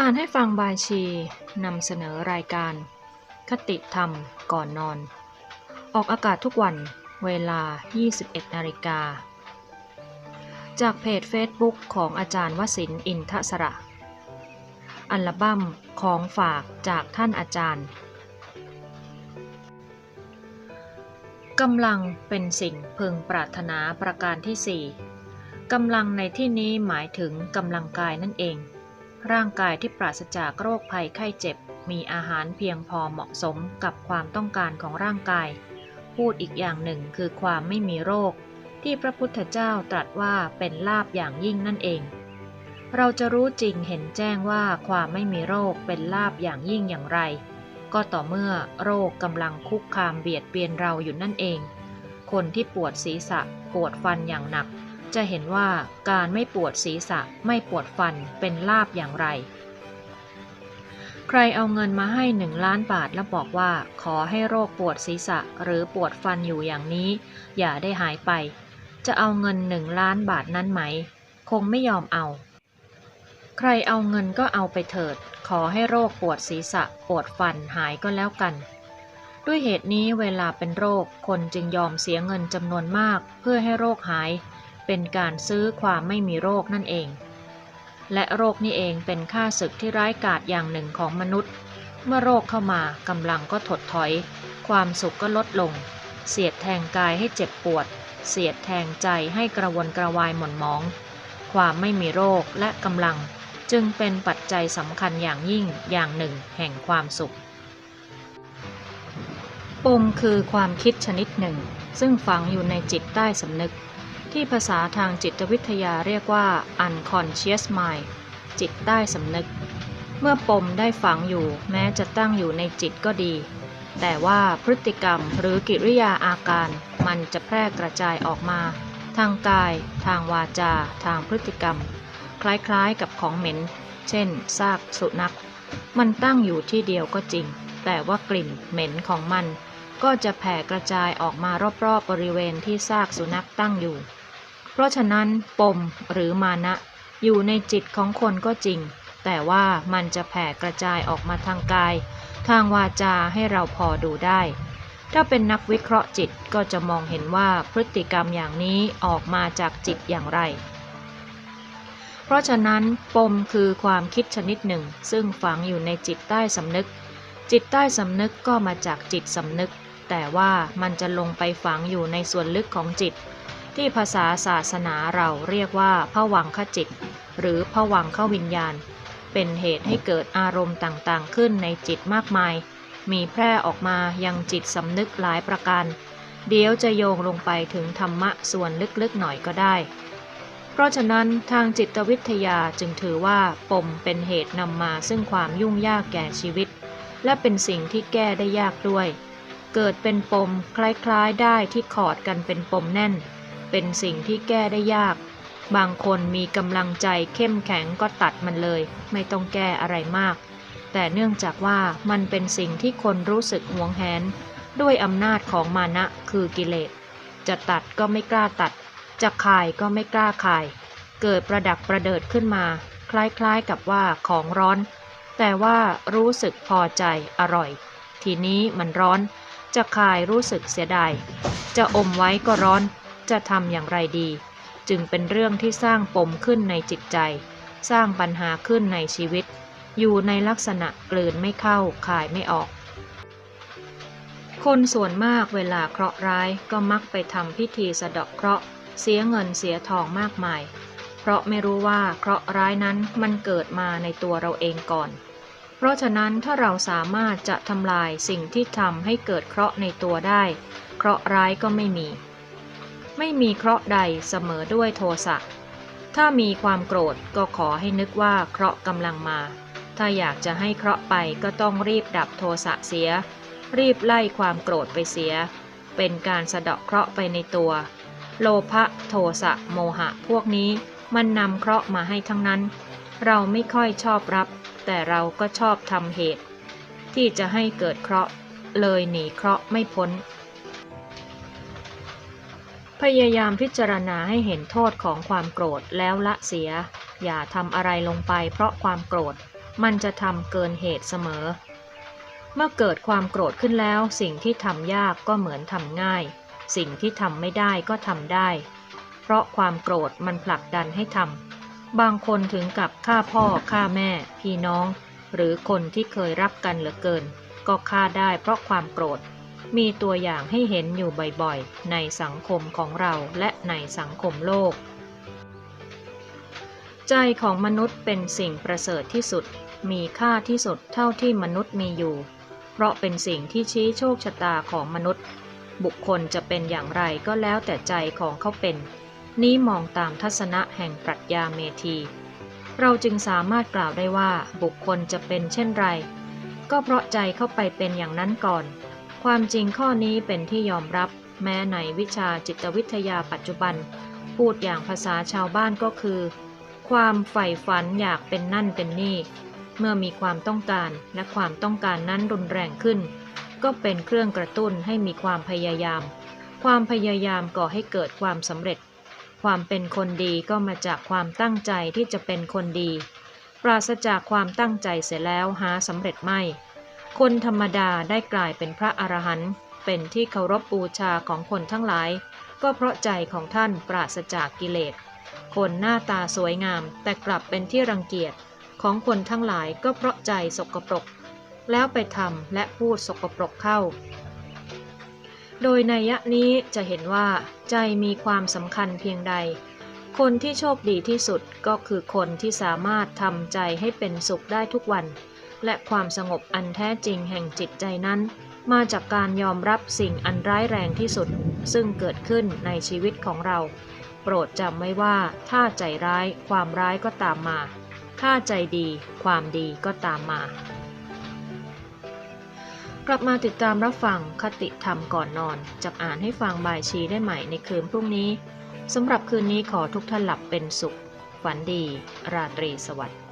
อ่านให้ฟังบายชีนำเสนอรายการ คติธรรมก่อนนอน ออกอากาศทุกวันเวลา 21นาฬิกา จากเพจ Facebook ของอาจารย์วสินอินทศระ อัลบั้มของฝากจากท่านอาจารย์กำลังเป็นสิ่งพึงปรารถนาประการที่4กำลังในที่นี้หมายถึงกำลังกายนั่นเอง ร่างกายที่ปราศจากโรคภัยไข้เจ็บ มีอาหารเพียงพอเหมาะสมกับความต้องการของร่างกาย พูดอีกอย่างหนึ่งคือความไม่มีโรค ที่พระพุทธเจ้าตรัสว่าเป็นลาบอย่างยิ่งนั่นเอง เราจะรู้จริงเห็นแจ้งว่าความไม่มีโรคเป็นลาบอย่างยิ่งอย่างไร ก็ต่อเมื่อโรคกำลังคุกคามเบียดเบียนเราอยู่นั่นเอง คนที่ปวดศีรษะปวดฟันอย่างหนัก จะเห็นว่าการไม่ปวดศีรษะไม่ปวดฟันเป็นลาบอย่างไร ใครเอาเงินมาให้หนึ่งล้านบาทแล้วบอกว่า ขอให้โรคปวดศีรษะหรือปวดฟันอยู่อย่างนี้ อย่าได้หายไป จะเอาเงินหนึ่งล้านบาทนั้นไหม คงไม่ยอมเอา ใครเอาเงินก็เอาไปเถิด ขอให้โรคปวดศีรษะปวดฟันหายก็แล้วกันด้วยเหตุนี้เวลาเป็นโรคคนจึงยอมเสียเงินจำนวนมากเพื่อให้โรคหาย เป็นการซื้อความไม่มีโรคนั่นเอง และโรคนี่เองเป็นค่าศึกที่ร้ายกาจอย่างหนึ่งของมนุษย์ เมื่อโรคเข้ามากำลังก็ถดถอย ความสุขก็ลดลง เสียดแทงกายให้เจ็บปวด เสียดแทงใจให้กระวนกระวายหม่นหมอง ความไม่มีโรคและกำลังจึงเป็นปัจจัยสำคัญอย่างยิ่งอย่างหนึ่งแห่งความสุขปมคือความคิดชนิดหนึ่ง ซึ่งฝังอยู่ในจิตใต้สำนึก ที่ภาษาทางจิตวิทยาเรียกว่า unconscious mind จิตใต้สำนึก เมื่อปมได้ฝังอยู่แม้จะตั้งอยู่ในจิตก็ดี แต่ว่าพฤติกรรมหรือกิริยาอาการมันจะแพร่กระจายออกมา ทางกาย ทางวาจา ทางพฤติกรรม คล้ายๆกับของเหม็น เช่น ซากสุนัข มันตั้งอยู่ที่เดียวก็จริง แต่ว่ากลิ่นเหม็นของมันก็จะแผ่กระจายออกมารอบๆบริเวณที่ซากสุนัขตั้งอยู่ เพราะฉะนั้นปมหรือมานะ อยู่ในจิตของคนก็จริง แต่ว่ามันจะแผ่กระจายออกมาทางกาย ทางวาจาให้เราพอดูได้ ถ้าเป็นนักวิเคราะห์จิตก็จะมองเห็นว่าพฤติกรรมอย่างนี้ออกมาจากจิตอย่างไร เพราะฉะนั้นปมคือความคิดชนิดหนึ่ง ซึ่งฝังอยู่ในจิตใต้สำนึก จิตใต้สำนึกก็มาจากจิตสำนึก แต่ว่ามันจะลงไปฝังอยู่ในส่วนลึกของจิต ที่ภาษาศาสนาเราเรียกว่าผวังขจิต หรือผวังขวิญญาณ เป็นเหตุให้เกิดอารมณ์ต่างๆ ขึ้นในจิตมากมาย มีแพร่ออกมายังจิตสำนึกหลายประการ เดี๋ยวจะโยงลงไปถึงธรรมะส่วนลึกๆหน่อยก็ได้ เพราะฉะนั้นทางจิตวิทยาจึงถือว่าปมเป็นเหตุนำมาซึ่งความยุ่งยากแก่ชีวิต และเป็นสิ่งที่แก้ได้ยากด้วย เกิดเป็นปมคล้ายๆได้ที่ขอดกันเป็นปมแน่น เป็นสิ่งที่แก้ได้ยาก บางคนมีกำลังใจเข้มแข็งก็ตัดมันเลย ไม่ต้องแก้อะไรมาก แต่เนื่องจากว่ามันเป็นสิ่งที่คนรู้สึกหวงแหน ด้วยอำนาจของมานะคือกิเลส จะตัดก็ไม่กล้าตัด จะคายก็ไม่กล้าคาย เกิดประดักประเดิดขึ้นมา คล้ายๆกับว่าของร้อน แต่ว่ารู้สึกพอใจอร่อย ทีนี้มันร้อน จะคายรู้สึกเสียดาย จะอมไว้ก็ร้อน จะทำอย่างไรดี จึงเป็นเรื่องที่สร้างปมขึ้นในจิตใจ สร้างปัญหาขึ้นในชีวิต อยู่ในลักษณะกลืนไม่เข้าคายไม่ออก คนส่วนมากเวลาเคราะห์ร้ายก็มักไปทำพิธีสะเดาะเคราะห์ เสียเงินเสียทองมากมาย เพราะไม่รู้ว่าเคราะห์ร้ายนั้นมันเกิดมาในตัวเราเองก่อนเพราะฉะนั้นถ้าเราสามารถจะทำลายสิ่งที่ทำให้เกิดเคราะห์ในตัวได้ เคราะห์ร้ายก็ไม่มี ไม่มีเคราะห์ใดเสมอด้วยโทสะ ถ้ามีความโกรธก็ขอให้นึกว่าเคราะห์กำลังมา ถ้าอยากจะให้เคราะห์ไปก็ต้องรีบดับโทสะเสีย รีบไล่ความโกรธไปเสีย เป็นการสะเดาะเคราะห์ไปในตัว โลภะโทสะโมหะพวกนี้มันนำเคราะห์มาให้ทั้งนั้น เราไม่ค่อยชอบรับ แต่เราก็ชอบทำเหตุ ที่จะให้เกิดเคราะห์ เลยหนีเคราะห์ไม่พ้น พยายามพิจารณาให้เห็นโทษของความโกรธแล้วละเสีย อย่าทำอะไรลงไปเพราะความโกรธ มันจะทำเกินเหตุเสมอ เมื่อเกิดความโกรธขึ้นแล้ว สิ่งที่ทำยากก็เหมือนทำง่าย สิ่งที่ทำไม่ได้ก็ทำได้ เพราะความโกรธมันผลักดันให้ทำบางคนถึงกับฆ่าพ่อฆ่าแม่ พี่น้อง หรือคนที่เคยรักกันเหลือเกิน ก็ฆ่าได้เพราะความโกรธ มีตัวอย่างให้เห็นอยู่บ่อยๆ ในสังคมของเราและในสังคมโลก ใจของมนุษย์เป็นสิ่งประเสริฐที่สุด มีค่าที่สุดเท่าที่มนุษย์มีอยู่ เพราะเป็นสิ่งที่ชี้โชคชะตาของมนุษย์ บุคคลจะเป็นอย่างไรก็แล้วแต่ใจของเขาเป็น นี้มองตามทัศนะแห่งปรัชญาเมธี เราจึงสามารถกล่าวได้ว่าบุคคลจะเป็นเช่นไร ก็เพราะใจเข้าไปเป็นอย่างนั้นก่อน ความจริงข้อนี้เป็นที่ยอมรับแม้ในวิชาจิตวิทยาปัจจุบัน พูดอย่างภาษาชาวบ้านก็คือ ความใฝ่ฝันอยากเป็นนั่นเป็นนี่ เมื่อมีความต้องการและความต้องการนั้นรุนแรงขึ้น ก็เป็นเครื่องกระตุ้นให้มีความพยายาม ความพยายามก่อให้เกิดความสำเร็จ ความเป็นคนดีก็มาจากความตั้งใจที่จะเป็นคนดี ปราศจากความตั้งใจเสียแล้วหาสำเร็จไม่ คนธรรมดาได้กลายเป็นพระอรหันต์เป็นที่เคารพบูชาของคนทั้งหลาย ก็เพราะใจของท่านปราศจากกิเลส คนหน้าตาสวยงามแต่กลับเป็นที่รังเกียจของคนทั้งหลายก็เพราะใจสกปรก แล้วไปทำและพูดสกปรกเข้า โดยในยะนี้จะเห็นว่าใจมีความสำคัญเพียงใด คนที่โชคดีที่สุดก็คือคนที่สามารถทำใจให้เป็นสุขได้ทุกวัน และความสงบอันแท้จริงแห่งจิตใจนั้น มาจากการยอมรับสิ่งอันร้ายแรงที่สุด ซึ่งเกิดขึ้นในชีวิตของเรา โปรดจำไว้ว่าถ้าใจร้ายความร้ายก็ตามมา ถ้าใจดีความดีก็ตามมา กลับมาติดตามรับฟังคติธรรมก่อนนอนจะอ่านให้ฟังบายชีได้ใหม่ในคืนพรุ่งนี้สำหรับคืนนี้ขอทุกท่านหลับเป็นสุข ฝันดี ราตรีสวัสดิ์